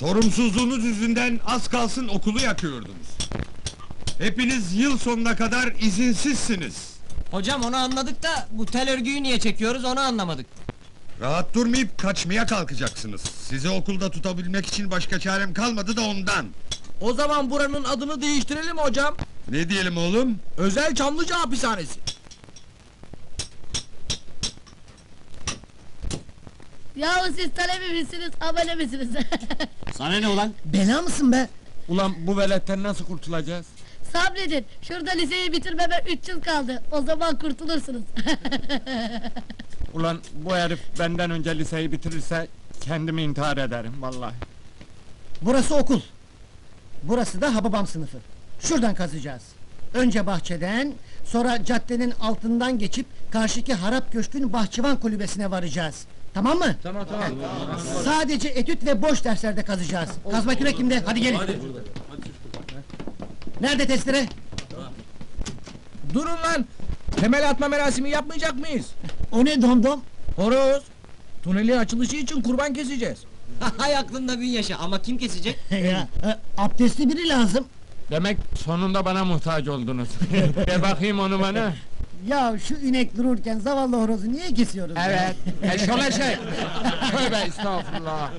Sorumsuzluğunuz yüzünden az kalsın okulu yakıyordunuz. Hepiniz yıl sonuna kadar izinsizsiniz. Hocam onu anladık da bu tel örgüyü niye çekiyoruz onu anlamadık. Rahat durmayıp kaçmaya kalkacaksınız. Sizi okulda tutabilmek için başka çarem kalmadı da ondan. O zaman buranın adını değiştirelim hocam. Ne diyelim oğlum? Özel Çamlıca Hapishanesi. Yahu siz talebe misiniz, abone misiniz? Sana ne ulan? Bela mısın be? Ulan bu veletten nasıl kurtulacağız? Sabredin, şurada liseyi bitirmeme üç yıl kaldı. O zaman kurtulursunuz. Ulan bu herif benden önce liseyi bitirirse kendimi intihar ederim vallahi. Burası okul. Burası da Hababam sınıfı. Şuradan kazacağız. Önce bahçeden, sonra caddenin altından geçip karşıki harap köşkün bahçıvan kulübesine varacağız. Tamam mı? Tamam tamam. Sadece etüt ve boş derslerde kazacağız. Kazma kürek kimde? Hadi gelin. Nerede testere? Durun lan! Temel atma merasimi yapmayacak mıyız? O ne domdom? Horoz! Tünelin açılışı için kurban keseceğiz. Hay aklında bin yaşa ama kim kesecek? ya, e, abdestli biri lazım. Demek sonunda bana muhtaç oldunuz. Ver bakayım onu bana. Ya şu inek dururken zavallı horozu niye kesiyoruz? Evet. Eşole şey. Tövbe estağfurullah.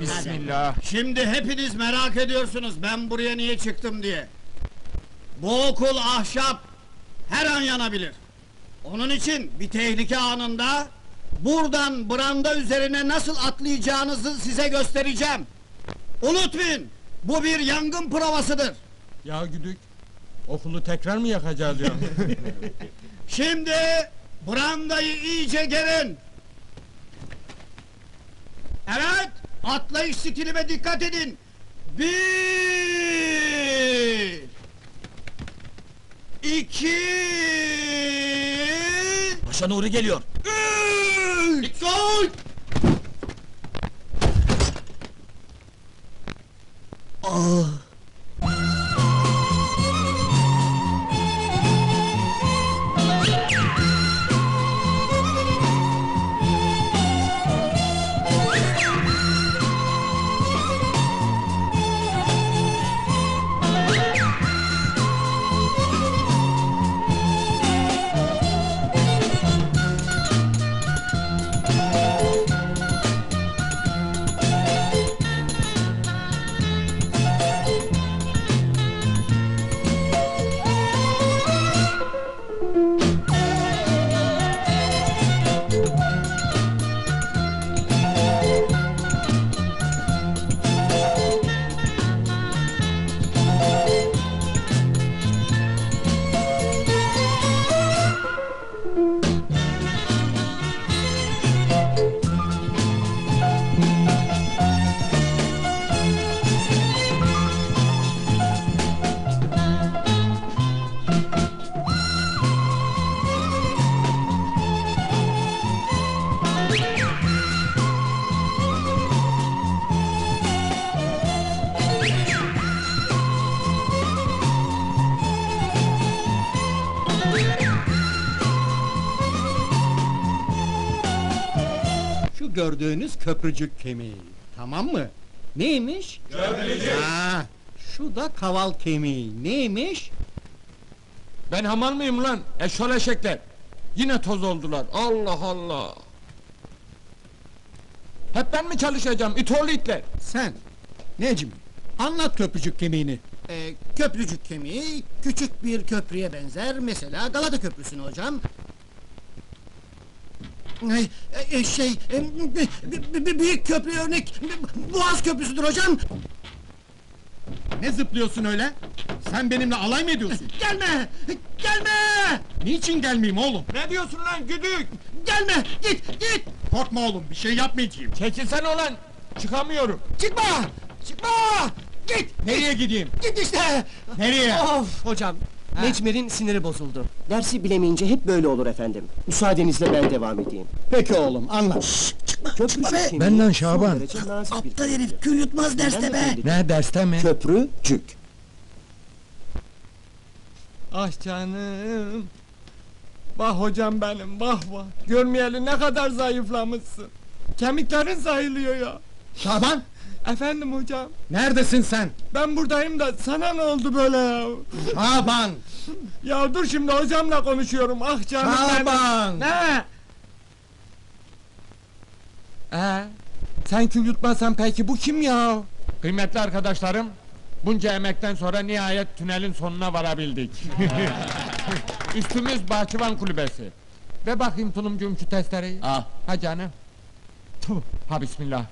Bismillah. Şimdi hepiniz merak ediyorsunuz ben buraya niye çıktım diye. Bu okul ahşap, her an yanabilir. Onun için bir tehlike anında buradan branda üzerine nasıl atlayacağınızı size göstereceğim. Unutmayın, bu bir yangın provasıdır. Ya güdük. Okulu tekrar mı yakacağız ya? Şimdi brandayı iyice gerin. Evet, atlayış stilime dikkat edin. Bir, iki, Paşa Nuri geliyor. üç, sol. Şu gördüğünüz köprücük kemiği. Tamam mı? Neymiş? Köprücük. Ha, şu da kaval kemiği. Neymiş? Ben hamal mıyım lan? Eşol eşekler. Yine toz oldular. Allah Allah. Hep ben mi çalışacağım? İtoğlu itler. Sen. Necmi. Anlat köprücük kemiğini. Ee, köprücük kemiği küçük bir köprüye benzer. Mesela Galata Köprüsü'nü hocam. Ay, e, şey, e, büyük köprü örnek Boğaz Köprüsü'dür hocam. Ne zıplıyorsun öyle? Sen benimle alay mı ediyorsun? Gelme! Gelme! Niçin gelmeyeyim oğlum? Ne diyorsun lan güdük? Gelme! Git! Git! Korkma oğlum, bir şey yapmayacağım. Çekilsene ulan. Çıkamıyorum. Çıkma! Çıkma! Git! Nereye gideyim? Git işte! Nereye? Of hocam, Necmer'in siniri bozuldu. Dersi bilemeyince hep böyle olur efendim. Müsaadenizle ben devam edeyim. Peki oğlum, anlat. Köprücük be! kemiği Benden son Şaban. derece nazik bir Aptal herif kül yutmaz derste be! efendim? Ne derste mi? Köprücük. Ah canım. Vah hocam benim vah vah. Görmeyeli ne kadar zayıflamışsın. Kemiklerin sayılıyor ya. Şaban, Efendim hocam, Neredesin sen? ben buradayım da sana ne oldu böyle ya? Şaban! Ya dur şimdi hocamla konuşuyorum, ah canım benim. Şaban! Ne? Ee, sen kül yutmasan peki bu kim ya? Kıymetli arkadaşlarım, bunca emekten sonra nihayet tünelin sonuna varabildik. Üstümüz bahçıvan kulübesi. Ve bakayım tulumcuğum şu testereyi. Al. Ha canım. Tuh, ha bismillah.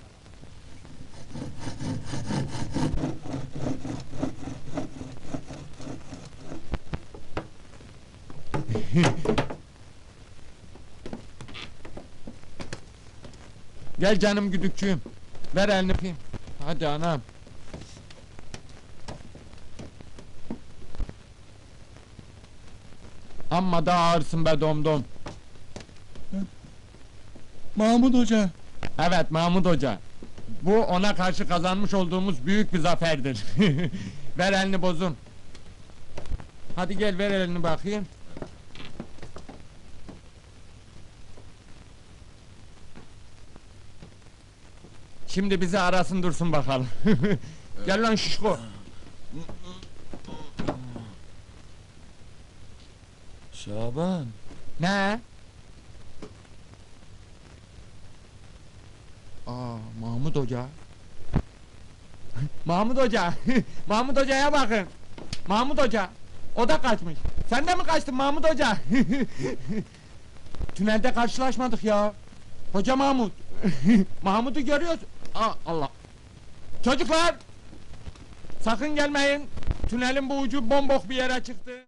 Gel canım güdükçüğüm. Ver elini öpeyim. Hadi anam. Amma da ağırsın be domdom. Mahmut Hoca! Evet Mahmut Hoca. Bu ona karşı kazanmış olduğumuz büyük bir zaferdir. ver elini bozun. Hadi gel ver elini bakayım. Şimdi bizi arasın dursun bakalım. gel lan şişko. Şaban. Ne? Aa, Mahmut Hoca. Mahmut Hoca. Mahmut Hoca'ya bakın. Mahmut Hoca. O da kaçmış. Sen de mi kaçtın Mahmut Hoca? Tünelde karşılaşmadık ya. Hoca Mahmut. Mahmut'u görüyoruz. Aa, Allah. Çocuklar! Sakın gelmeyin. Tünelin bu ucu bombok bir yere çıktı.